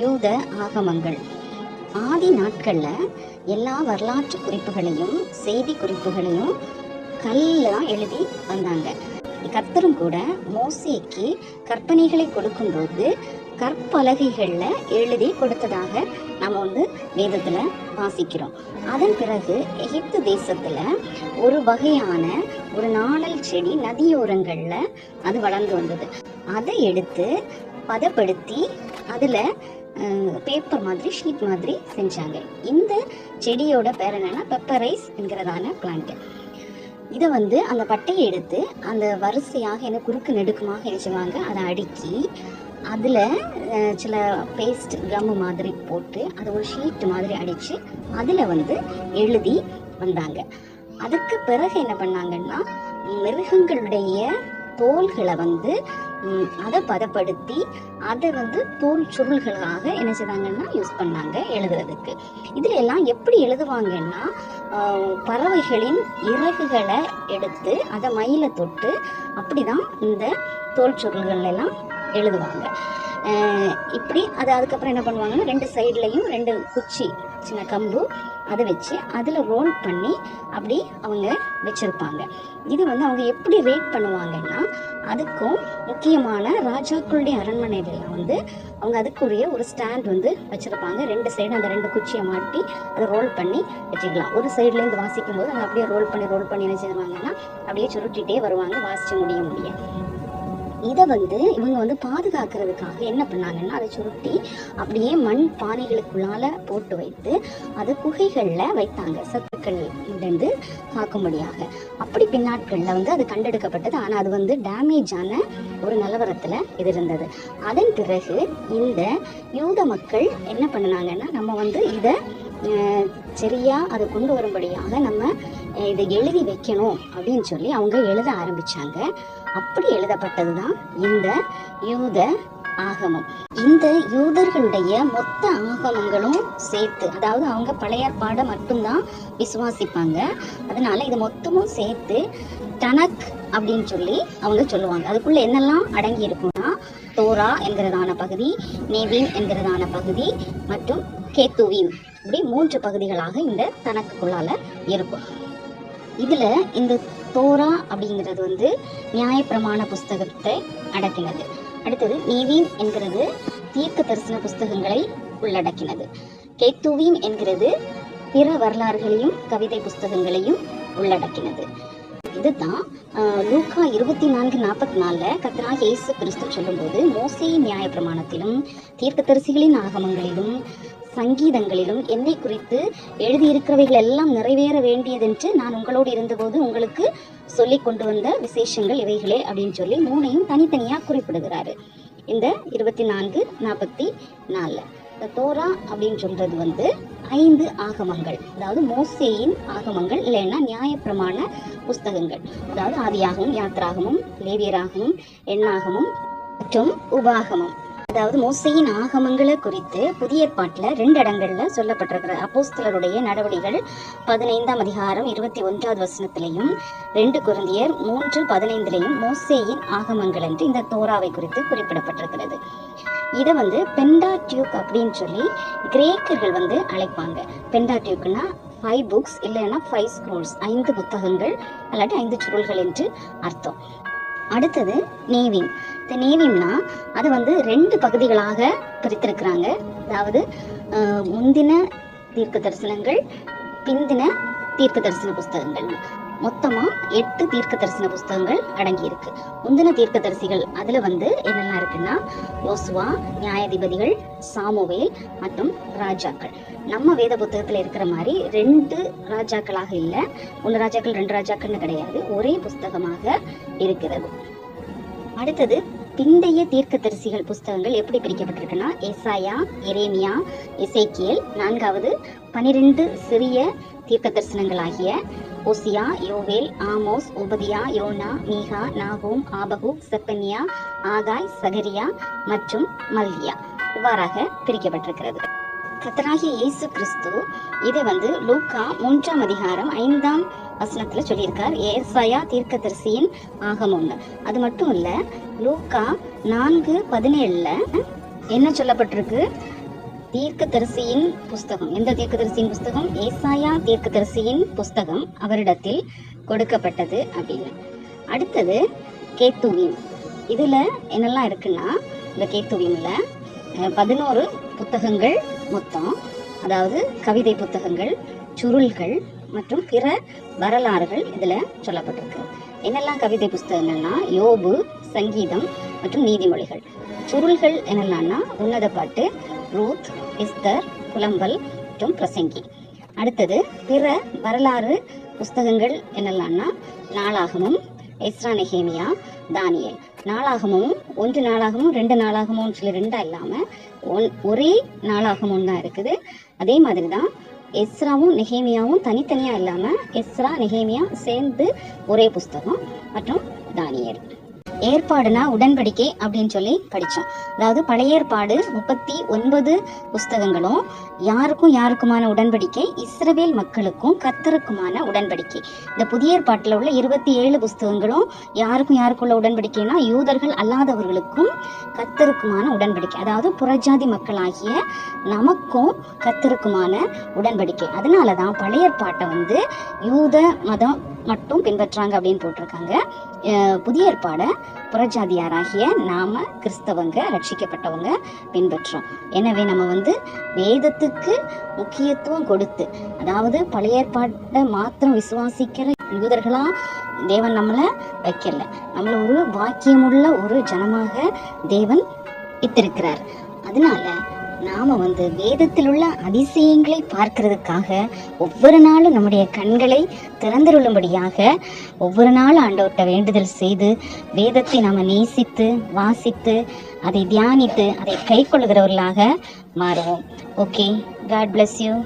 யூத ஆகமங்கள். ஆதி நாட்கள்ல எல்லா வரலாற்று குறிப்புகளையும் செய்தி குறிப்புகளையும் கல்லாம் எழுதி வந்தாங்க. கர்த்தரும் கூட மோசேக்கு கற்பனைகளை கொடுக்கும்போது கற்பலகைகளில் எழுதி கொடுத்ததாக நம்ம வந்து வேதத்தில் வாசிக்கிறோம். அதன் பிறகு எகிப்து தேசத்தில் ஒரு வகையான ஒரு நாடல் செடி நதியோரங்களில் அது வளர்ந்து வந்தது. அதை எடுத்து பதப்படுத்தி அதில் பேப்பர் மாதிரி ஷீட் மாதிரி செஞ்சாங்க. இந்த செடியோட பேர் என்னென்னா பெப்பரைஸ் என்கிறதான பிளான்ட் இதை வந்து அந்த பட்டையை எடுத்து அந்த வரிசையாக என்ன குறுக்கு நெடுக்குமாக என்ன செய்வாங்க அதை அடுக்கி அதில் சில பேஸ்ட் கம்மு மாதிரி போட்டு அதை ஒரு ஷீட் மாதிரி அடித்து அதில் வந்து எழுதி வந்தாங்க. அதுக்கு பிறகு என்ன பண்ணாங்கன்னா மிருகங்களுடைய தோள்களை வந்து அதை பதப்படுத்தி அதை வந்து தோல் சுருள்களாக என்ன செய்தாங்கன்னா யூஸ் பண்ணாங்க எழுதுறதுக்கு. இதில் எல்லாம் எப்படி எழுதுவாங்கன்னா பறவைகளின் இறகுகளை எடுத்து அதை மயில தொட்டு அப்படிதான் இந்த தோல் சுருள்கள் எல்லாம் எழுதுவாங்க இப்படி அது அதுக்கப்புறம் என்ன பண்ணுவாங்கன்னா ரெண்டு சைட்லையும் ரெண்டு குச்சி சின்ன கம்பு அதை வச்சு அதில் ரோல் பண்ணி அப்படி அவங்க வச்சுருப்பாங்க. இது வந்து அவங்க எப்படி ரேட் பண்ணுவாங்கன்னா அதுக்கும் முக்கியமான ராஜாக்களுடைய அரண்மனைகளில் வந்து அவங்க அதுக்குரிய ஒரு ஸ்டாண்ட் வந்து வச்சுருப்பாங்க. ரெண்டு சைடு அந்த ரெண்டு குச்சியை மாட்டி அதை ரோல் பண்ணி வச்சுக்கலாம். ஒரு சைட்லேருந்து வாசிக்கும் போது அதை அப்படியே ரோல் பண்ணி ரோல் பண்ணி வச்சுருவாங்கன்னா அப்படியே சுருட்டிகிட்டே வருவாங்க. வாசிச்சு முடிய முடிய. இதை வந்து இவங்க வந்து பாதுகாக்கிறதுக்காக என்ன பண்ணாங்கன்னா அதை சுருட்டி அப்படியே மண் பானைகளுக்குள்ளால போட்டு வைத்து அதை குகைகளில் வைத்தாங்க. சத்துக்கள் இருந்து காக்கும்படியாக அப்படி பின்னாட்களில் வந்து அது கண்டெடுக்கப்பட்டது. ஆனால் அது வந்து டேமேஜ் ஆன ஒரு நிலவரத்தில் இது இருந்தது. அதன் பிறகு இந்த யூத மக்கள் என்ன பண்ணினாங்கன்னா நம்ம வந்து இதை சரியாக அதை கொண்டு வரும்படியாக நம்ம இதை எழுதி வைக்கணும் அப்படின்னு சொல்லி அவங்க எழுத ஆரம்பித்தாங்க அப்படி எழுதப்பட்டது தான் இந்த யூத ஆகமம். இந்த யூதர்களுடைய மொத்த ஆகமங்களும் சேர்த்து அதாவது அவங்க பழையற்பாடை மட்டும்தான் விசுவாசிப்பாங்க. அதனால இது மொத்தமும் சேர்த்து தனக் அப்படின்னு சொல்லி அவங்க சொல்லுவாங்க. அதுக்குள்ள என்னெல்லாம் அடங்கி இருக்கும்னா தோரா என்கிறதான பகுதி நேவின் என்கிறதான பகுதி மற்றும் கேத்துவின். இப்படி மூன்று பகுதிகளாக இந்த தனக்குள்ளால இருக்கும். இதுல இந்த தோரா அப்படிங்கிறது வந்து நியாயப்பிரமாண புஸ்தகத்தை அடக்கினது. அடுத்தது நீவீன் என்கிறது தீர்க்க தரிசன புஸ்தகங்களை உள்ளடக்கினது. கேத்துவீன் என்கிறது பிற வரலாறுகளையும் கவிதை புஸ்தகங்களையும் உள்ளடக்கினது. இதுதான் லூக்கா இருபத்தி நான்கு நாற்பத்தி நாலில் கத்ராக இயேசு கிறிஸ்து சொல்லும்போது நியாய நியாயப்பிரமாணத்திலும் தீர்க்கதரிசிகளின் ஆகமங்களிலும் சங்கீதங்களிலும் என்னை குறித்து எழுதியிருக்கிறவைகள் எல்லாம் நிறைவேற வேண்டியதென்று நான் உங்களோடு இருந்தபோது உங்களுக்கு சொல்லி கொண்டு வந்த விசேஷங்கள் இவைகளே அப்படின்னு சொல்லி மூணையும் தனித்தனியாக குறிப்பிடுகிறாரு. இந்த இருபத்தி நான்கு நாற்பத்தி நாலு இந்த தோரா அப்படின்னு சொல்றது வந்து ஐந்து ஆகமங்கள். அதாவது மோசேயின் ஆகமங்கள் இல்லைன்னா நியாயப்பிரமாண புஸ்தகங்கள். அதாவது ஆதியாகமும் யாத்ராகமும் லேவியராகமும் எண்ணாகமும் மற்றும் உபாகமம். அதாவது மோசையின் ஆகமங்களை குறித்து புதிய ஏற்பாட்டில் ரெண்டு இடங்கள்ல சொல்லப்பட்டிருக்கிற அப்போஸ்தலருடைய நடவடிகள் பதினைந்தாம் அதிகாரம் இருபத்தி ஒன்றாவது வசனத்திலையும் ரெண்டு குருந்தியர் மூன்று பதினைந்திலையும் மோசேயின் ஆகமங்கள் என்று இந்த தோராவை குறித்து குறிப்பிடப்பட்டிருக்கிறது. இதை வந்து பெண்டா டியூக் அப்படின்னு சொல்லி கிரேக்கர்கள் வந்து அழைப்பாங்க. பெண்டா டியூக்னா ஃபைவ் புக்ஸ் இல்லைன்னா ஃபைவ் ஸ்க்ரோல்ஸ் ஐந்து புத்தகங்கள் அல்லாட்டி ஐந்து சுருள்கள் என்று அர்த்தம். அடுத்தது நேவிம் இந்த நேவிம்னா அது வந்து ரெண்டு பகுதிகளாக பிரித்திருக்கிறாங்க. அதாவது முந்தின தீர்க்க தரிசனங்கள் பிந்தின தீர்க்க தரிசன புஸ்தகங்கள். மொத்தமா எட்டு தீர்க்க தரிசன புஸ்தகங்கள் அடங்கி இருக்கு முந்தின தீர்க்க தரிசிகள் அதுல வந்து என்னெல்லாம் இருக்குன்னா யோசுவா நியாயாதிபதிகள் சாமுவேல் மற்றும் ராஜாக்கள். நம்ம வேத புத்தகத்துல இருக்கிற மாதிரி ரெண்டு ராஜாக்களாக இல்லை. ஒன்று ராஜாக்கள் ரெண்டு ராஜாக்கள்னு கிடையாது. ஒரே புஸ்தகமாக இருக்கிறது. அடுத்தது பிந்தைய தீர்க்கதரிசிகள் புஸ்தகங்கள் எப்படி பிரிக்கப்பட்டிருக்குன்னா ஏசாயா எரேமியா இசைக்கியல் நான்காவது பனிரெண்டு சிறிய தீர்க்க தரிசனங்களாகிய ஓசியா யோவேல் ஆமோஸ் உபதியா யோனா மீகா நாகூம் ஆபகு செப்பனியா ஆகாய் சகரியா மற்றும் மல்கியா. இவ்வாறாக பிரிக்கப்பட்டிருக்கிறது. கத்தராகிய இயேசு கிறிஸ்து இதை வந்து லூக்கா மூன்றாம் அதிகாரம் ஐந்தாம் வசனத்துல சொல்லியிருக்கார் ஏசாயா தீர்க்கதரிசியின் ஆகமம்னு. அது மட்டும் இல்ல லூக்கா நான்கு பதினேழுல என்ன சொல்லப்பட்டிருக்கு? தீர்க்கதரிசியின் புஸ்தகம். எந்த தீர்க்கதரிசியின் புஸ்தகம்? ஏசாயா தீர்க்கதரிசியின் புஸ்தகம் அவரிடத்தில் கொடுக்கப்பட்டது அப்படின்னு. அடுத்தது கேத்துவீம் இதில் என்னெல்லாம் இருக்குன்னா இந்த கேத்துவின்ல பதினோரு புத்தகங்கள் மொத்தம். அதாவது கவிதை புத்தகங்கள் சுருள்கள் மற்றும் பிற வரலாறுகள் இதில் சொல்லப்பட்டிருக்கு. என்னெல்லாம் கவிதை புஸ்தகங்கள்னா யோபு சங்கீதம் மற்றும் நீதிமொழிகள். சுருள்கள் என்னெல்லாம்னா உன்னத பாட்டு ரூத் இஸ்தர் புலம்பல் மற்றும் பிரசங்கி. அடுத்தது பிற வரலாறு புஸ்தகங்கள் என்னெல்லாம்னா நாளாகமும் எஸ்ரா நெஹேமியா தானியல். நாளாகமும் ஒன்று நாளாகமும் ரெண்டு நாளாகமும் சொல்லி ரெண்டா இல்லாமல் ஒன் ஒரே நாளாகமும் தான் இருக்குது. அதே மாதிரி தான் எஸ்ராவும் நெஹேமியாவும் தனித்தனியாக இல்லாமல் எஸ்ரா நெஹேமியா சேர்ந்து ஒரே புஸ்தகம் மற்றும் தானியர் ஏற்பாடுனா உடன்படிக்கை அப்படின்னு சொல்லி படித்தோம் அதாவது பழைய ஏற்பாடு முப்பத்தி ஒன்பது புஸ்தகங்களும் யாருக்கும் யாருக்குமான உடன்படிக்கை இஸ்ரவேல் மக்களுக்கும் கத்தருக்குமான உடன்படிக்கை. இந்த புதிய ஏற்பாட்டில் உள்ள இருபத்தி ஏழு புஸ்தகங்களும் யாருக்கும் யாருக்குள்ள உடன்படிக்கைனா யூதர்கள் அல்லாதவர்களுக்கும் கத்தருக்குமான உடன்படிக்கை. அதாவது புறஜாதி மக்களாகிய நமக்கும் கத்தருக்குமான உடன்படிக்கை. அதனால தான் பழைய ஏற்பாட்டை வந்து யூத மதம் மட்டும் பின்பற்றாங்க அப்படின்னு போட்டிருக்காங்க. புதிய ஏற்பாடை புறஜாதியாராகிய நாம கிறிஸ்தவங்க ரட்சிக்கப்பட்டவங்க பின்பற்றோம். எனவே நம்ம வந்து வேதத்துக்கு முக்கியத்துவம் கொடுத்து அதாவது பழைய ஏற்பாட்டை மாத்திரம் விசுவாசிக்கிற யூதர்களாக தேவன் நம்மளை வைக்கல. நம்மளை ஒரு வாக்கியமுள்ள ஒரு ஜனமாக தேவன் இத்திருக்கிறார். அதனால நாம வந்து வேதத்தில் உள்ள அதிசயங்களை பார்க்கறதுக்காக ஒவ்வொரு நாளும் நம்முடைய கண்களை திறந்திருளும்படியாக ஒவ்வொரு நாளும் ஆண்டவர்கிட்ட வேண்டுதல் செய்து வேதத்தை நாம நேசித்து வாசித்து அதை தியானித்து அதை கை கொள்ளுகிறவர்களாக மாறுவோம். Okay God bless you